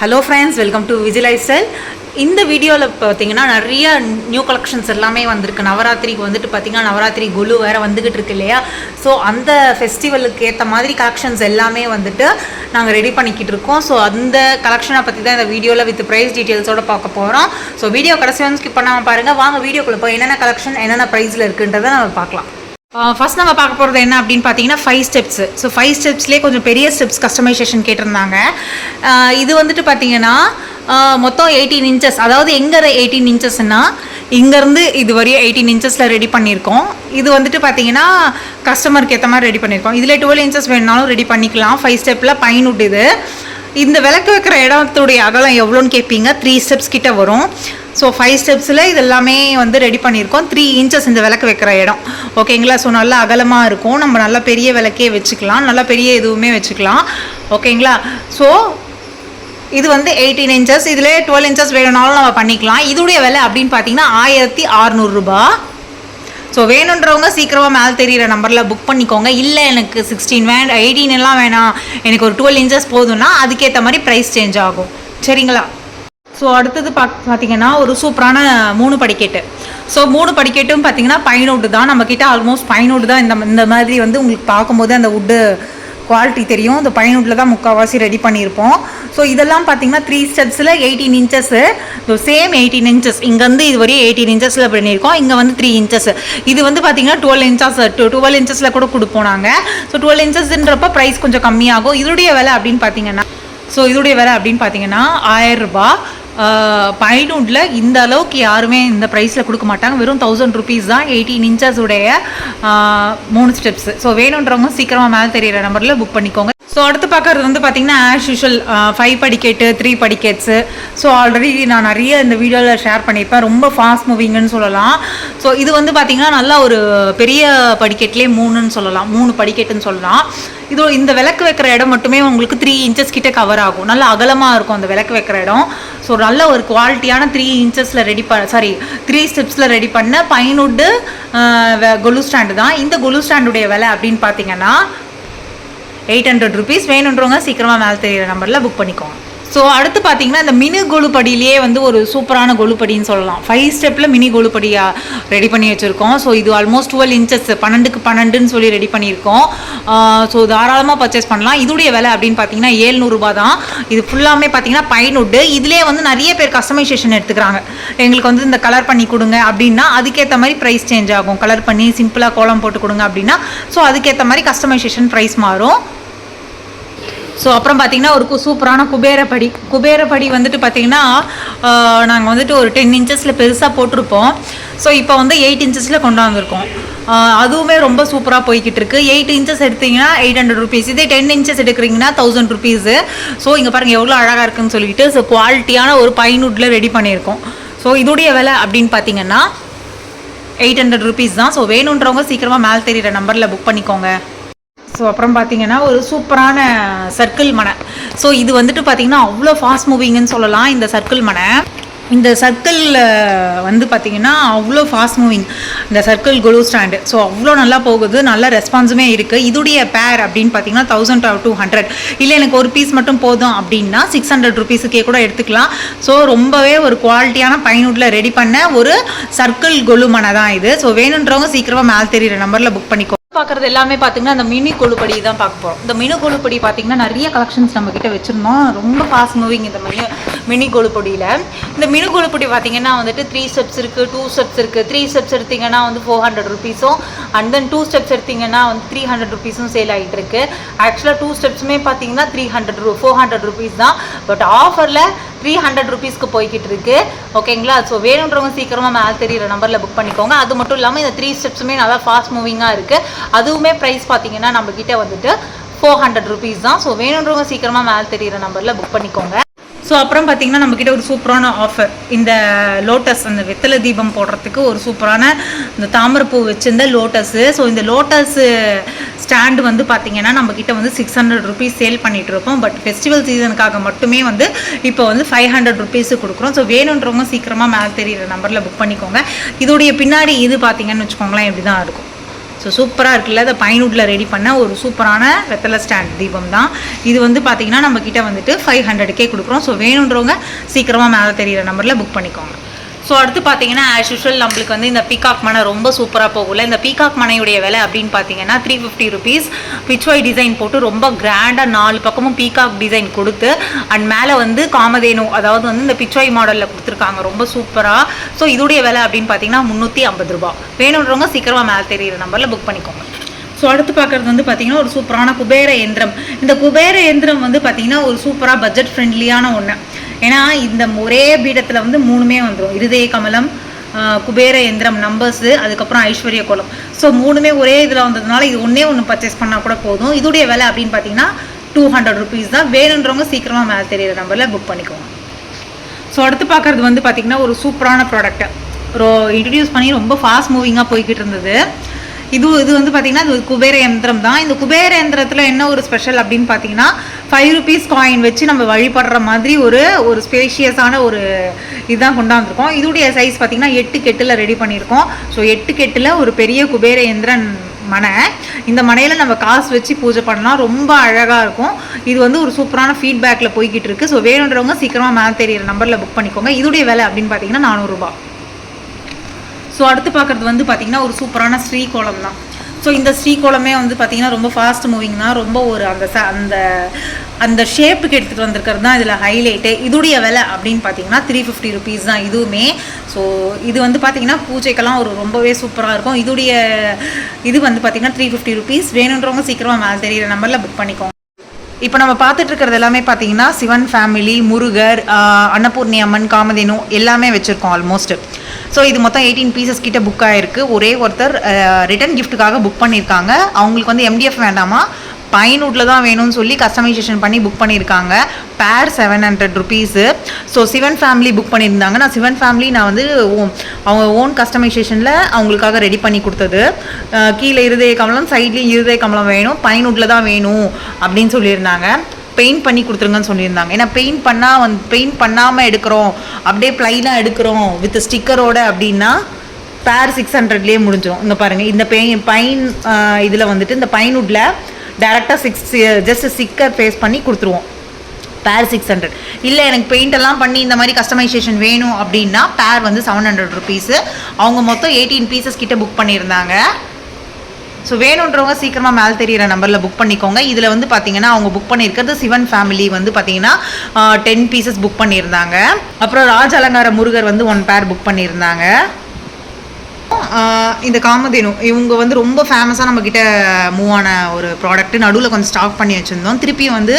Hello friends welcome to Vijay life style இந்த வீடியோவில் பார்த்தீங்கன்னா நிறைய நியூ கலெக்ஷன்ஸ் எல்லாமே வந்திருக்கு. நவராத்திரிக்கு வந்துட்டு பார்த்தீங்கன்னா நவராத்திரி குலு வேறு வந்துக்கிட்டு இருக்கு இல்லையா? ஸோ அந்த ஃபெஸ்டிவலுக்கு ஏற்ற மாதிரி கலெக்ஷன்ஸ் எல்லாமே வந்துட்டு நாங்கள் ரெடி பண்ணிக்கிட்டு இருக்கோம். ஸோ அந்த கலெக்ஷனை பற்றி தான் இந்த வீடியோவில் வித் ப்ரைஸ் டீட்டெயில்ஸோட பார்க்க போகிறோம் ஸோ வீடியோ கடைசி வந்து ஸ்கிப் பண்ணாமல் பாருங்கள் வாங்க வீடியோக்குள்ளே போய் என்னென்ன கலெக்ஷன் என்னென்ன ப்ரைஸில் இருக்குன்றதை நம்ம பார்க்கலாம். ஃபர்ஸ்ட் நம்ம பார்க்க போகிறது என்ன அப்படின்னு பார்த்தீங்கன்னா ஃபைவ் ஸ்டெப்ஸ் ஸோ ஃபைவ் ஸ்டெப்ஸ்லேயே கொஞ்சம் பெரிய ஸ்டெப்ஸ் கஸ்டமைசேஷன் கேட்டிருந்தாங்க. இது வந்துட்டு பார்த்தீங்கன்னா மொத்தம் எயிட்டீன் இன்ச்சஸ் அதாவது எங்கே எயிட்டீன் இன்ச்சஸ்னா இங்கேருந்து இது வரையும் எயிட்டீன் இன்ச்சஸில் ரெடி பண்ணியிருக்கோம். இது வந்துட்டு பார்த்தீங்கன்னா கஸ்டமருக்கு ஏற்ற மாதிரி ரெடி பண்ணியிருக்கோம். இதில் டுவெல் இன்ச்சஸ் வேணுனாலும் ரெடி பண்ணிக்கலாம். ஃபைவ் ஸ்டெப்பில் பைனுட் இது இந்த விளக்கு வைக்கிற இடத்துடைய அகலம் எவ்வளோன்னு கேட்பீங்க. த்ரீ ஸ்டெப்ஸ் கிட்ட வரும். ஸோ ஃபைவ் ஸ்டெப்ஸில் இது எல்லாமே வந்து ரெடி பண்ணியிருக்கோம். த்ரீ இன்ச்சஸ் இந்த விளக்கு வைக்கிற இடம். ஓகேங்களா ஸோ நல்லா அகலமாக இருக்கும். நம்ம நல்லா பெரிய விளக்கே வச்சுக்கலாம். நல்லா பெரிய இதுவுமே வச்சுக்கலாம். ஓகேங்களா ஸோ இது வந்து எயிட்டீன் இன்ச்சஸ் இதில் டுவெல் இன்ச்சஸ் வேணும்னாலும் நம்ம பண்ணிக்கலாம். இதோடைய விலை அப்படின்னு பார்த்தீங்கன்னா ஆயிரத்தி அறநூறுபா ஸோ வேணுன்றவங்க சீக்கிரமாக மேலே தெரியிற நம்பரில் புக் பண்ணிக்கோங்க. இல்லை எனக்கு சிக்ஸ்டீன் வேண்ட் எயிட்டீன் எல்லாம் வேணாம். எனக்கு ஒரு டுவெல் இன்ச்சஸ் போதும்னா அதுக்கேற்ற மாதிரி ப்ரைஸ் சேஞ்ச் ஆகும். சரிங்களா? ஸோ அடுத்தது பா பார்த்தீங்கன்னா ஒரு சூப்பரான மூணு படிக்கட்டு. ஸோ மூணு படிக்கட்டும் பார்த்தீங்கன்னா பைனவுட்டு தான். நம்மக்கிட்ட ஆல்மோஸ்ட் பைனவுட் தான். இந்த இந்த மாதிரி வந்து உங்களுக்கு பார்க்கும்போது அந்த வுட்டு குவாலிட்டி தெரியும். இந்த பைனவுட்டில் தான் முக்கால்வாசி ரெடி பண்ணியிருப்போம். ஸோ இதெல்லாம் பார்த்தீங்கன்னா three ஸ்டெப்ஸில் eighteen inches so same eighteen inches இங்கேருந்து இது வரையும் எயிட்டீன் இன்ச்சஸில் பண்ணியிருக்கோம். இங்கே வந்து த்ரீ இன்ச்சஸ் இது வந்து பார்த்தீங்கன்னா டுவெல் இன்ச்சஸ் டுவெல் இன்ச்சஸில் கூட கொடுப்போம் நாங்கள் ஸோ டுவெல் இன்ச்சஸ்ன்றப்ப ப்ரைஸ் கொஞ்சம் கம்மியாகும். இதோடைய விலை அப்படின்னு பார்த்தீங்கன்னா ஸோ இதோடைய விலை அப்படின்னு பார்த்தீங்கன்னா ஆயிரம் ரூபாய். பைனூட்டில் இந்த அளவுக்கு யாருமே இந்த ப்ரைஸில் கொடுக்க மாட்டாங்க. வெறும் தௌசண்ட் ருபீஸ் தான் எயிட்டீன் இன்ச்சஸ் உடைய மூணு ஸ்டெப்ஸ் ஸோ வேணுன்றவங்க சீக்கிரமாக மேலே தெரியிற நம்பரில் புக் பண்ணிக்கோங்க. ஸோ அடுத்து பார்க்கறது வந்து பார்த்திங்கன்னா ஆஸ் யூஷுவல் ஃபைவ் படிக்கெட்டு த்ரீ படிக்கெட்ஸு. ஸோ ஆல்ரெடி நான் நிறைய இந்த வீடியோவில் ஷேர் பண்ணியிருப்பேன். ரொம்ப ஃபாஸ்ட் மூவிங்னு சொல்லலாம். ஸோ இது வந்து பார்த்திங்கன்னா நல்லா ஒரு பெரிய படிக்கெட்லேயே மூணுன்னு சொல்லலாம். மூணு படிக்கெட்டுன்னு சொல்லலாம். இது இந்த விளக்கு வைக்கிற இடம் மட்டுமே உங்களுக்கு த்ரீ இன்ச்சஸ் கிட்டே கவர் ஆகும். நல்ல அகலமாக இருக்கும் அந்த விளக்கு வைக்கிற இடம். ஸோ நல்ல ஒரு குவாலிட்டியான த்ரீ இன்ச்சஸில் ரெடி ப சாரி த்ரீ ஸ்டெப்ஸில் ரெடி பண்ண பைன்வுட்டு கொலு ஸ்டாண்டு தான். இந்த கொலு ஸ்டாண்டுடைய விலை அப்படின்னு பார்த்தீங்கன்னா எயிட் ஹண்ட்ரட் ருபீஸ் வேணுன்றவங்க சீக்கிரமாக மேலே தெரியிற நம்பரில் புக் பண்ணிக்கோங்க. ஸோ அடுத்து பார்த்தீங்கன்னா இந்த மினி கொலுப்படியிலேயே வந்து ஒரு சூப்பரான கொலுப்படின்னு சொல்லலாம். ஃபைவ் ஸ்டெப்பில் மினி கொலுப்படியாக ரெடி பண்ணி வச்சுருக்கோம். ஸோ இது ஆல்மோஸ்ட் டுவெல் இன்ச்சஸ் பன்னெண்டுக்கு பன்னெண்டுன்னு சொல்லி ரெடி பண்ணியிருக்கோம். ஸோ தாராளமாக பர்ச்சேஸ் பண்ணலாம். இதுடைய விலை அப்படின்னு பார்த்தீங்கன்னா ஏழ்நூறுபா தான். இது ஃபுல்லாமே பார்த்தீங்கன்னா பைனுட்டு இதிலே வந்து நிறைய பேர் கஸ்டமைசேஷன் எடுத்துக்கிறாங்க. எங்களுக்கு வந்து இந்த கலர் பண்ணி கொடுங்க அப்படின்னா அதுக்கேற்ற மாதிரி ப்ரைஸ் சேஞ்ச் ஆகும். கலர் பண்ணி சிம்பிளாக கோலம் போட்டு கொடுங்க அப்படின்னா ஸோ அதுக்கேற்ற மாதிரி கஸ்டமைசேஷன் ப்ரைஸ் மாறும். ஸோ அப்புறம் பார்த்தீங்கன்னா ஒரு கு- சூப்பரான குபேரப்படி குபேரப்படி வந்துட்டு பார்த்தீங்கன்னா நாங்கள் வந்துட்டு ஒரு டென் இன்ச்சஸில் பெருசாக போட்டிருப்போம். ஸோ இப்போ வந்து எயிட் இன்ச்சஸில் கொண்டு வந்திருக்கோம். அதுவுமே ரொம்ப சூப்பராக போய்கிட்டு இருக்கு. எயிட் இன்ச்சஸ் எடுத்தீங்கன்னா எயிட் ஹண்ட்ரட் ருபீஸ் இதே டென் இன்ச்சஸ் எடுக்கிறீங்கன்னா தௌசண்ட் ருபீஸு ஸோ இங்கே பாருங்கள் எவ்வளோ அழகாக இருக்குன்னு சொல்லிட்டு ஸோ குவாலிட்டியான ஒரு பைனுட்டில் ரெடி பண்ணியிருக்கோம். ஸோ இதோடைய விலை அப்படின்னு பார்த்தீங்கன்னா எயிட் ஹண்ட்ரட் ருபீஸ் தான். ஸோ வேணுன்றவங்க சீக்கிரமாக மேலே தெரியிற நம்பரில் புக் பண்ணிக்கோங்க. ஸோ அப்புறம் பார்த்தீங்கன்னா ஒரு சூப்பரான சர்க்கிள் மனை. ஸோ இது வந்துட்டு பார்த்தீங்கன்னா அவ்வளோ ஃபாஸ்ட் மூவிங்னு சொல்லலாம் இந்த சர்க்கிள் மனை. இந்த சர்க்கிளில் வந்து பார்த்தீங்கன்னா அவ்வளோ ஃபாஸ்ட் மூவிங் இந்த சர்க்கிள் குளூ ஸ்டாண்டு ஸோ அவ்வளோ நல்லா போகுது நல்ல ரெஸ்பான்ஸுமே இருக்குது இதுடைய பேர் அப்படின்னு பார்த்தீங்கன்னா தௌசண்ட் டூ ஹண்ட்ரட் இல்லை எனக்கு ஒரு பீஸ் மட்டும் போதும் அப்படின்னா சிக்ஸ் ஹண்ட்ரட் ருபீஸுக்கே கூட எடுத்துக்கலாம். ஸோ ரொம்பவே ஒரு குவாலிட்டியான பயனுட்டில் ரெடி பண்ண ஒரு சர்க்கிள் கொலு மனை தான் இது. ஸோ வேணுன்றவங்க சீக்கிரமாக மேலே தெரியிற நம்பரில் புக் பண்ணிக்கோ பார்க்குறது எல்லாமே பார்த்தீங்கன்னா அந்த மினி கொழுப்படி தான் பார்க்க போகிறோம் இந்த மினி கொழுப்படி பார்த்தீங்கன்னா நிறைய கலெக்ஷன்ஸ் நம்ம கிட்ட வச்சுருந்தோம். ரொம்ப ஃபாஸ்ட் மூவிங் இந்த மினி மினி கொழுப்படியில். இந்த மினி கொழுப்படி பார்த்தீங்கன்னா வந்துட்டு த்ரீ ஸ்டெப்ஸ் இருக்குது டூ ஸ்டெப்ஸ் இருக்குது த்ரீ ஸ்டெப்ஸ் எடுத்தீங்கன்னா வந்து ஃபோர் ஹண்ட்ரட் ருபீஸும் அண்ட் தென் டூ ஸ்டெப்ஸ் எடுத்தீங்கன்னா வந்து த்ரீ ஹண்ட்ரட் ருபீஸும் சேல் ஆகிட்டு இருக்கு. ஆக்சுவலாக டூ ஸ்டெப்ஸுமே பார்த்தீங்கன்னா த்ரீ ஹண்ட்ரட் ரூ ஃபோர் ஹண்ட்ரட் ருபீஸ் தான். பட் ஆஃபரில் த்ரீ ஹண்ட்ரட் ருபீஸ்க்கு போய்கிட்டு இருக்கு ஓகேங்களா ஸோ வேணுன்றவங்க சீக்கிரமாக மேலே தெரியிற நம்பரில் புக் பண்ணிக்கோங்க. அது மட்டும் இல்லாமல் இந்த த்ரீ ஸ்டெப்ஸுமே நல்லா ஃபாஸ்ட் மூவிங்காக இருக்குது அதுவுமே ப்ரைஸ் பார்த்தீங்கன்னா நம்ம வந்துட்டு ஃபோர் ஹண்ட்ரட் ருபீஸ் தான். ஸோ வேணுன்றவங்க சீக்கிரமாக மேலே தெரியிற நம்பரில் புக் பண்ணிக்கோங்க. ஸோ அப்புறம் பார்த்தீங்கன்னா நம்மக்கிட்ட ஒரு சூப்பரான ஆஃபர் இந்த லோட்டஸ் அந்த வெத்தலை தீபம் போடுறதுக்கு ஒரு சூப்பரான இந்த தாமரப்பூ வச்சுருந்த லோட்டஸு ஸோ இந்த லோட்டஸு ஸ்டாண்டு வந்து பார்த்தீங்கன்னா நம்மக்கிட்ட வந்து சிக்ஸ் ஹண்ட்ரட் ருபீஸ் சேல் பண்ணிகிட்ருக்கோம் பட் ஃபெஸ்டிவல் சீசனுக்காக மட்டுமே வந்து இப்போ வந்து ஃபைவ் ஹண்ட்ரட் ருபீஸு கொடுக்குறோம். ஸோ வேணுன்றவங்க சீக்கிரமாக மேலே தெரியிற நம்பரில் புக் பண்ணிக்கோங்க. இதோடைய பின்னாடி இது பார்த்தீங்கன்னு வச்சுக்கோங்களேன் இப்படி தான் இருக்கும். ஸோ சூப்பராக இருக்குல்ல? அதை பைனூட்டில் ரெடி பண்ண ஒரு சூப்பரான வெத்தலை ஸ்டாண்ட் தீபம் தான் இது வந்து பார்த்தீங்கன்னா நம்ம வந்துட்டு ஃபைவ் ஹண்ட்ரடுக்கே கொடுக்குறோம். ஸோ வேணுன்றவங்க சீக்கிரமாக மேலே தெரிகிற நம்பரில் புக் பண்ணிக்கோங்க. ஸோ அடுத்து பார்த்தீங்கன்னா ஆஸ் யூஷுவல் நம்மளுக்கு வந்து இந்த பீகாக் மனை ரொம்ப சூப்பராக போகல இந்த பீகாக் மனையுடைய விலை அப்படின்னு பார்த்தீங்கன்னா three fifty rupees pichwai design போட்டு ரொம்ப கிராண்டாக நாலு பக்கமும் பீகாக் டிசைன் கொடுத்து அண்ட் மேலே வந்து காமதேனு அதாவது வந்து இந்த பிச்வாய் மாடலில் கொடுத்துருக்காங்க. ரொம்ப சூப்பராக ஸோ இதோடைய விலை அப்படின்னு பார்த்தீங்கன்னா முந்நூற்றி ஐம்பது ரூபா. வேணுன்றவங்க சீக்கிரமாக மேலே தெரியிற நம்பரில் புக் பண்ணிக்கோங்க. ஸோ அடுத்து பார்க்குறது வந்து பார்த்தீங்கன்னா ஒரு சூப்பரான குபேர எந்திரம். இந்த குபேர எந்திரம் வந்து பார்த்தீங்கன்னா ஒரு சூப்பராக பட்ஜெட் ஃப்ரெண்ட்லியான ஒன்று ஏன்னா இந்த ஒரே பீடத்தில் வந்து மூணுமே வந்துடும் இருதய கமலம் குபேர எந்திரம் நம்பர்ஸு அதுக்கப்புறம் ஐஸ்வர்ய கோலம். ஸோ மூணுமே ஒரே இதில் வந்ததுனால இது ஒன்றே ஒன்று பர்ச்சேஸ் பண்ணால் கூட போதும். இதோடைய விலை அப்படின்னு பார்த்தீங்கன்னா டூ ஹண்ட்ரட் ருபீஸ் தான். வேணுன்றவங்க சீக்கிரமாக மேலே தெரியிற நம்பரில் புக் பண்ணிக்கோங்க. ஸோ அடுத்து பார்க்குறது வந்து பார்த்திங்கன்னா ஒரு சூப்பரான ப்ராடக்ட்டு ஒரு இன்ட்ரடியூஸ் பண்ணி ரொம்ப ஃபாஸ்ட் மூவிங்காக போய்கிட்டு இருந்தது. இது இது வந்து பார்த்திங்கன்னா இது குபேர யந்திரம் தான். இந்த குபேர யந்திரத்தில் என்ன ஒரு ஸ்பெஷல் அப்படின்னு பார்த்தீங்கன்னா ஃபைவ் ருபீஸ் காயின் வச்சு நம்ம வழிபடுற மாதிரி ஒரு ஒரு ஸ்பேஷியஸான ஒரு இதுதான் கொண்டாந்துருக்கோம். இதோடைய சைஸ் பார்த்திங்கன்னா எட்டு கெட்டில் ரெடி பண்ணியிருக்கோம் ஸோ எட்டு கெட்டில் ஒரு பெரிய குபேர யந்திரன் மனை. இந்த மனையில் நம்ம காசு வச்சு பூஜை பண்ணலாம். ரொம்ப அழகாக இருக்கும். இது வந்து ஒரு சூப்பரான ஃபீட்பேக்கில் போய்கிட்டு இருக்குது ஸோ வேணுன்றவங்க சீக்கிரமாக மேலே தெரியிற நம்பரில் புக் பண்ணிக்கோங்க. இதோடைய விலை அப்படின்னு பார்த்தீங்கன்னா நானூறுரூபா ஸோ அடுத்து பார்க்குறது வந்து பார்த்திங்கன்னா ஒரு சூப்பரான ஸ்ரீகோலம் தான் ஸோ இந்த ஸ்ரீகோலமே வந்து பார்த்திங்கன்னா ரொம்ப ஃபாஸ்ட் மூவிங் தான் ரொம்ப ஒரு அந்த ச அந்த அந்த ஷேப்புக்கு எடுத்துகிட்டு வந்திருக்கிறது தான் இதில் ஹைலைட்டு இதுடைய விலை அப்படின்னு பார்த்தீங்கன்னா த்ரீ ஃபிஃப்டி ருபீஸ் தான் இதுவுமே. ஸோ இது வந்து பார்த்திங்கன்னா பூஜைக்கெல்லாம் ஒரு ரொம்பவே சூப்பராக இருக்கும். இதுடைய இது வந்து பார்த்திங்கன்னா த்ரீ ஃபிஃப்டி ருபீஸ் வேணுன்றவங்க சீக்கிரமாக மேலே தெரியிற நம்பரில் புக் பண்ணிக்கோங்க. இப்போ நம்ம பார்த்துட்டு இருக்கிறது எல்லாமே பார்த்தீங்கன்னா சிவன் ஃபேமிலி முருகர் அன்னபூர்ணி அம்மன் காமதேனு எல்லாமே வச்சுருக்கோம் ஆல்மோஸ்ட் ஸோ இது மொத்தம் எயிட்டீன் பீசஸ் கிட்ட புக் ஆயிருக்கு. ஒரே ஒருத்தர் ரிட்டன் கிஃப்ட்டுக்காக புக் பண்ணியிருக்காங்க. அவங்களுக்கு வந்து எம்டிஎஃப் வேண்டாமா? பைன்வுட்டில் தான் வேணும்னு சொல்லி கஸ்டமைசேஷன் பண்ணி புக் பண்ணியிருக்காங்க. Pair seven hundred rupees so Sivan family book பண்ணியிருந்தாங்க. நான் சிவன் ஃபேமிலி நான் வந்து ஓ- அவங்க ஓன் கஸ்டமைசேஷனில் அவங்களுக்காக ரெடி பண்ணி கொடுத்தது. கீழே இருதய கமலம் சைட்லேயும் இருதய கமலம் வேணும். பைன்வுட்டில் தான் வேணும் அப்படின்னு சொல்லியிருந்தாங்க. பெயிண்ட் பண்ணி கொடுத்துருங்கன்னு சொல்லியிருந்தாங்க. ஏன்னா பெயிண்ட் பண்ணால் வந்து பெயிண்ட் பண்ணாமல் எடுக்கிறோம். அப்படியே ப்ளைனாக எடுக்கிறோம். வித் ஸ்டிக்கரோட அப்படின்னா பேர் சிக்ஸ் ஹண்ட்ரட்லேயே முடிஞ்சிடும் இந்த பாருங்கள் இந்த பெயின் பைன் இதில் வந்துட்டு இந்த பைன்வுட்டில் டேரெக்டாக சிக்ஸ் ஜஸ்ட் ஸ்டிக்கர் ஃபேஸ் பண்ணி கொடுத்துருவோம். பேர் சிக்ஸ் ஹண்ட்ரட் இல்லை எனக்கு பெயிண்ட் எல்லாம் பண்ணி இந்த மாதிரி கஸ்டமைசேஷன் வேணும் அப்படின்னா பேர் வந்து செவன் ஹண்ட்ரட் ருபீஸு அவங்க மொத்தம் எயிட்டீன் பீசஸ் கிட்ட புக் பண்ணியிருந்தாங்க. ஸோ வேணுன்றவங்க சீக்கிரமாக மேலே தெரியிற நம்பரில் புக் பண்ணிக்கோங்க. இதில் வந்து பார்த்தீங்கன்னா அவங்க புக் பண்ணியிருக்கிறது சிவன் ஃபேமிலி வந்து பார்த்தீங்கன்னா டென் பீசஸ் புக் பண்ணியிருந்தாங்க. அப்புறம் ராஜ அலங்கார முருகர் வந்து ஒன் பேர் புக் பண்ணியிருந்தாங்க. இந்த காமதேனு இவங்க வந்து ரொம்ப ஃபேமஸாக நம்மக்கிட்ட மூவ் ஆன ஒரு ப்ராடக்ட்டு நடுவில் கொஞ்சம் ஸ்டாக் பண்ணி வச்சுருந்தோம். திருப்பியும் வந்து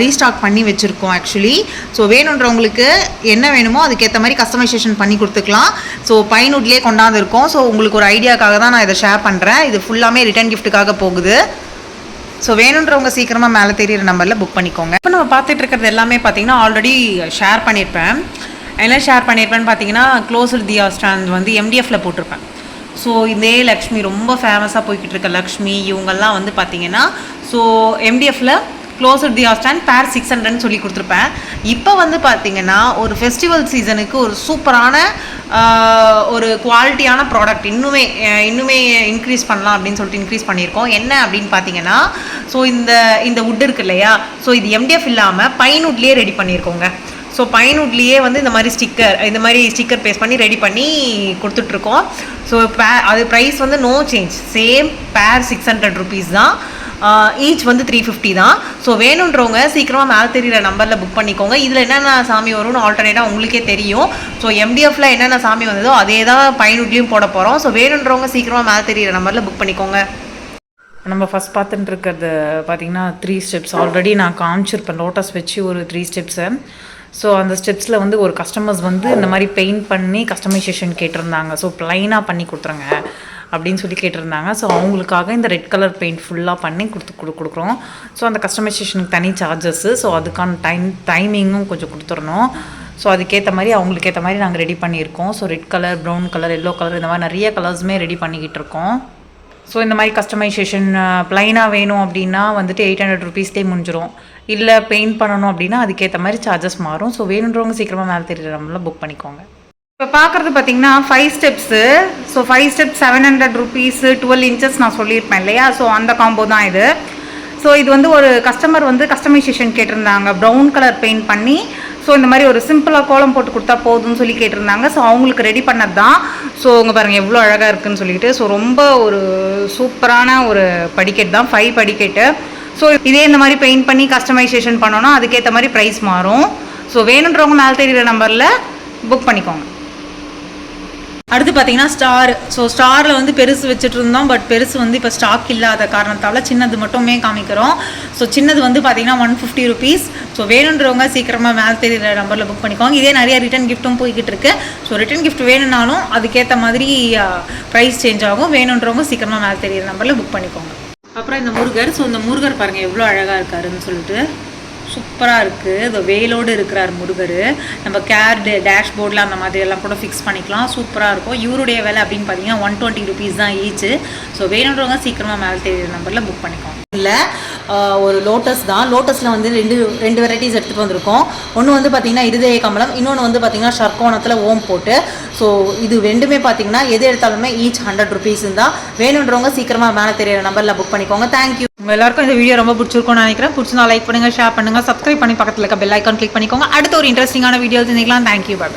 ரீஸ்டாக் பண்ணி வச்சுருக்கோம் ஆக்சுவலி ஸோ வேணுன்றவங்களுக்கு என்ன வேணுமோ அதுக்கேற்ற மாதிரி கஸ்டமைசேஷன் பண்ணி கொடுத்துக்கலாம். ஸோ பைனூட்லேயே கொண்டாந்துருக்கோம். ஸோ உங்களுக்கு ஒரு ஐடியாக்காக தான் நான் இதை ஷேர் பண்ணுறேன் இது ஃபுல்லாமே ரிட்டர்ன் கிஃப்ட்டுக்காக போகுது. ஸோ வேணுன்றவங்க சீக்கிரமாக மேலே தெரியிற நம்பரில் புக் பண்ணிக்கோங்க. இப்போ நம்ம பார்த்துட்டு இருக்கிறது எல்லாமே பார்த்தீங்கன்னா ஆல்ரெடி ஷேர் பண்ணியிருப்பேன். என்ன ஷேர் பண்ணியிருப்பேன்னு பார்த்தீங்கன்னா க்ளோஸ்டு தியா ஸ்டாண்ட் வந்து எம்டிஎஃப்ல போட்டிருப்பேன். ஸோ இதே லக்ஷ்மி ரொம்ப ஃபேமஸாக போய்கிட்டு இருக்க லக்ஷ்மி இவங்கெல்லாம் வந்து பார்த்தீங்கன்னா so எம்டிஎஃப்ல close the stand pair six ஹண்ட்ரட்னு சொல்லி கொடுத்துருப்பேன். இப்போ வந்து பார்த்தீங்கன்னா ஒரு ஃபெஸ்டிவல் சீசனுக்கு ஒரு சூப்பரான ஒரு குவாலிட்டியான ப்ராடக்ட் இன்னுமே இன்னுமே இன்க்ரீஸ் பண்ணலாம் அப்படின்னு சொல்லிட்டு இன்க்ரீஸ் பண்ணியிருக்கோம். என்ன அப்படின்னு பார்த்தீங்கன்னா ஸோ இந்த இந்த உட் இருக்கு இல்லையா? ஸோ இது எம்டிஎஃப் இல்லாமல் பைன் உட்லேயே ரெடி பண்ணியிருக்கோங்க. ஸோ பைன்வுட்லேயே வந்து இந்த மாதிரி ஸ்டிக்கர் இந்த மாதிரி ஸ்டிக்கர் பேஸ்ட் பண்ணி ரெடி பண்ணி கொடுத்துட்ருக்கோம். ஸோ பே அது ப்ரைஸ் வந்து no change same pair six hundred rupees தான். ஈச் வந்து த்ரீ ஃபிஃப்டி தான். ஸோ வேணுன்றவங்க சீக்கிரமாக மேலே தெரியிற நம்பரில் புக் பண்ணிக்கோங்க. இதில் என்னென்ன சாமி வரும்னு ஆல்டர்னேட்டாக உங்களுக்கே தெரியும். ஸோ எம்டிஎஃப்ல என்னென்ன சாமி வந்ததோ அதே தான் பைன்வுட்லேயும் போட போகிறோம் ஸோ வேணுன்றவங்க சீக்கிரமாக மேலே தெரியிற நம்பரில் புக் பண்ணிக்கோங்க. நம்ம ஃபஸ்ட் பார்த்துட்டு இருக்கிறது பார்த்தீங்கன்னா த்ரீ ஸ்டெப்ஸ் ஆல்ரெடி நான் காமிச்சிருப்பேன். லோட்டஸ் வச்சு ஒரு த்ரீ ஸ்டெப்ஸை ஸோ அந்த ஸ்டெப்ஸில் வந்து ஒரு கஸ்டமர்ஸ் வந்து இந்த மாதிரி பெயிண்ட் பண்ணி கஸ்டமைசேஷன் கேட்டிருந்தாங்க. ஸோ ப்ளைனாக பண்ணி கொடுத்துருங்க அப்படின்னு சொல்லி கேட்டிருந்தாங்க. ஸோ அவங்களுக்காக இந்த ரெட் கலர் பெயிண்ட் ஃபுல்லாக பண்ணி கொடுத்து கொடு கொடுக்குறோம். ஸோ அந்த கஸ்டமைசேஷனுக்கு தனி சார்ஜஸ்ஸு ஸோ அதுக்கான டைம் டைமிங்கும் கொஞ்சம் கொடுத்துடணும். ஸோ அதுக்கேற்ற மாதிரி அவங்களுக்கு ஏற்ற மாதிரி நாங்கள் ரெடி பண்ணியிருக்கோம். So red colour brown colour yellow colour இந்த மாதிரி நிறைய கலர்ஸுமே ரெடி பண்ணிக்கிட்டு இருக்கோம். ஸோ இந்த மாதிரி கஸ்டமைசேஷன் ப்ளைனாக வேணும் அப்படின்னா வந்துட்டு எயிட் ஹண்ட்ரட் ருபீஸ்லேயே முடிஞ்சிடும் இல்லை பெயிண்ட் பண்ணணும் அப்படின்னா அதுக்கேற்ற மாதிரி சார்ஜஸ் மாறும். ஸோ வேணுன்றவங்க சீக்கிரமாக மேலே தெரியுற நம்மளாம் புக் பண்ணிக்கோங்க. இப்போ பார்க்குறது பார்த்தீங்கன்னா five steps so five steps seven hundred rupees twelve inches நான் சொல்லியிருப்பேன் இல்லையா? ஸோ அந்த காம்போ தான் இது. ஸோ இது வந்து ஒரு கஸ்டமர் வந்து கஸ்டமைசேஷன் கேட்டிருந்தாங்க. ப்ரௌன் கலர் பெயிண்ட் பண்ணி ஸோ இந்த மாதிரி ஒரு சிம்பிளாக கோலம் போட்டு கொடுத்தா போதும்னு சொல்லி கேட்டிருந்தாங்க. ஸோ அவங்களுக்கு ரெடி பண்ணது தான் ஸோ அவங்க பாருங்கள் எவ்வளோ அழகாக இருக்குன்னு சொல்லிட்டு ஸோ ரொம்ப ஒரு சூப்பரான ஒரு படிக்கெட் தான் ஃபைவ் படிக்கெட்டு. ஸோ இதே இந்த மாதிரி பெயிண்ட் பண்ணி கஸ்டமைசேஷன் பண்ணோன்னா அதுக்கேற்ற மாதிரி ப்ரைஸ் மாறும். ஸோ வேணுன்றவங்க மேலே தெரியுற நம்பரில் புக் பண்ணிக்கோங்க. அடுத்து பார்த்தீங்கன்னா ஸ்டார் ஸோ ஸ்டாரில் வந்து பெருசு வச்சுட்டு இருந்தோம் பட் பெருசு வந்து இப்போ ஸ்டாக் இல்லாத காரணத்தால் சின்னது மட்டுமே காமிக்கிறோம். ஸோ சின்னது வந்து பார்த்தீங்கன்னா ஒன் ஃபிஃப்டி ருபீஸ் ஸோ வேணுன்றவங்க சீக்கிரமாக மேலே தெரியுற நம்பரில் புக் பண்ணிக்கோங்க. இதே நிறைய ரிட்டன் கிஃப்ட்டும் போய்கிட்டு இருக்கு. ஸோ ரிட்டன் கிஃப்ட் வேணும்னாலும் அதுக்கேற்ற மாதிரி ப்ரைஸ் சேஞ்ச் ஆகும். வேணுன்றவங்க சீக்கிரமாக மேலே தெரியுற நம்பரில் புக் பண்ணிக்கோங்க. அப்புறம் இந்த முருகர் ஸோ இந்த முருகர் பாருங்கள் எவ்வளோ அழகாக இருக்காருன்னு சொல்லிட்டு. சூப்பராக இருக்குது இந்த வெயிலோடு இருக்கிறார் முருகர். நம்ம கேர் டேஷ்போர்டில் அந்த மாதிரி எல்லாம் கூட ஃபிக்ஸ் பண்ணிக்கலாம். சூப்பராக இருக்கும். இவருடைய விலை அப்படின்னு பார்த்தீங்கன்னா ஒன் டுவெண்ட்டி ருபீஸ் தான் ஈச்சு ஸோ வேணுன்றவங்க சீக்கிரமாக மேலே தெரியுற நம்பரில் புக் பண்ணிக்கோங்க. இல்லை ஒரு லோட்டஸ் தான். லோட்டஸில் வந்து ரெண்டு ரெண்டு வெரைட்டிஸ் எடுத்துகிட்டு வந்திருக்கோம். ஒன்று வந்து பார்த்திங்கன்னா இருதய கமலம் இன்னொன்று வந்து பார்த்தீங்கன்னா ஷர்கோணத்தில் ஓம் போட்டு. ஸோ இது ரெண்டுமே பார்த்தீங்கன்னா எது எடுத்தாலுமே ஈச் ஹண்ட்ரட் ருபீஸ் தான். வேணுன்றவங்க சீக்கிரமாக மேலே தெரியிற நம்பரில் புக் பண்ணிக்கோங்க. தேங்க்யூ உங்கள் எல்லாருக்கும் இந்த வீடியோ ரொம்ப பிடிச்சிருக்கும்னு நினைக்கிறேன். பிடிச்சிருந்தா லைக் பண்ணுங்கள் ஷேர் பண்ணுங்கள் சப்ஸ்கிரைப் பண்ணி பக்கத்தில் இருக்க பெல் ஐக்கான் கிளிக் பண்ணிக்கோங்க. அடுத்த ஒரு இன்ட்ரெஸ்டிங்கான வீடியோ தெரிஞ்சுக்கலாம் தேங்க்யூ பை